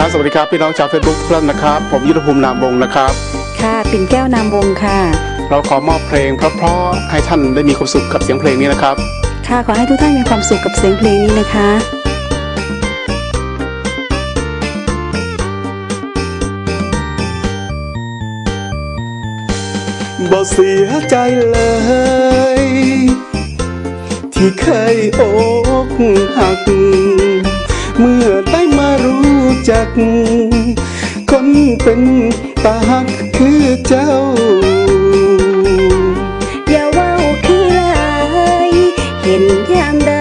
ครับสวัสดีครับพี่น้องชาวเฟซบุ๊กทุกท่านนะครับ ผมยุทธภูมินามวงศ์นะครับ ค่ะ ปิ่นแก้วนามวงค่ะ เราขอมอบเพลงเพราะๆให้ท่านได้มีความสุขกับเสียงเพลงนี้นะครับ ค่ะขอให้ทุกท่านมีความสุขกับเสียงเพลงนี้นะคะบ่เสียใจเลย ที่เคยอกหัก เมื่อได้มารู้ จัก คนเป็นตาหักคือเจ้า อย่าเว้าคือลายเห็นยามใด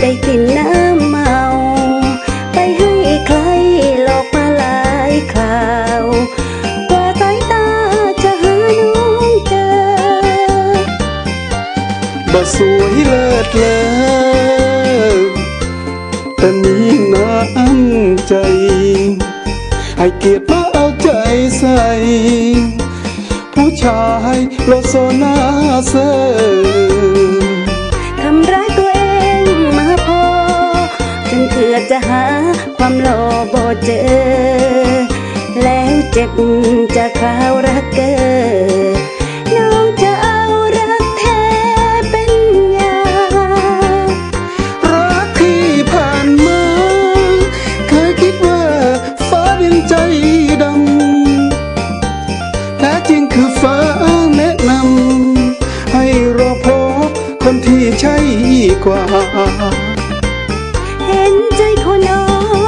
ได้กินน้ำเมา ไปให้ใครหลอกมาหลายคราว กว่าสายตาจะหาน้องเจอบ่สวยเลิศเลอแต่มีน้ำใจ ให้เกียรติมาเอาใจใส่ ผู้ชายโลโซนาเซอร์ทำร้ายตัวเองมาพอ จนเกือบจะหาความโลโบเจอ แล้วเจ็บจากคราวรักเกิน กว่า เห็นใจคนอก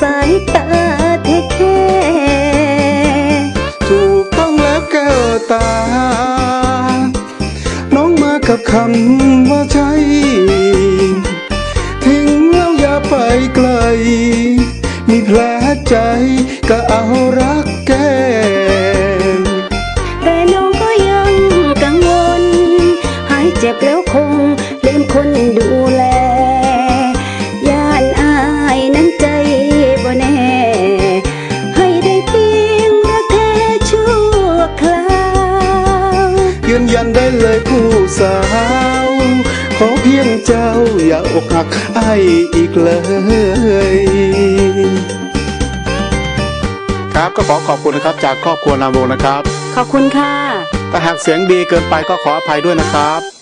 สายตาเทแค่ถูกต้องแล้วแก้วตา น้องมากับคำว่าใช่ทิ้งแล้วอย่าไปไกล มีแผลใจก็เอารักแก้แต่น้องก็ยังกังวล หายเจ็บแล้วคงลืมคนดูแล ผู้สาว ขอเพียงเจ้าอย่าอกหักไอายอีกเลยครับก็ขอขอบคุณนะครับจากครอบครัวนามวงนะครับ ขอบคุณค่ะ ถ้าหากเสียงดีเกินไปก็ขออภัยด้วยนะครับ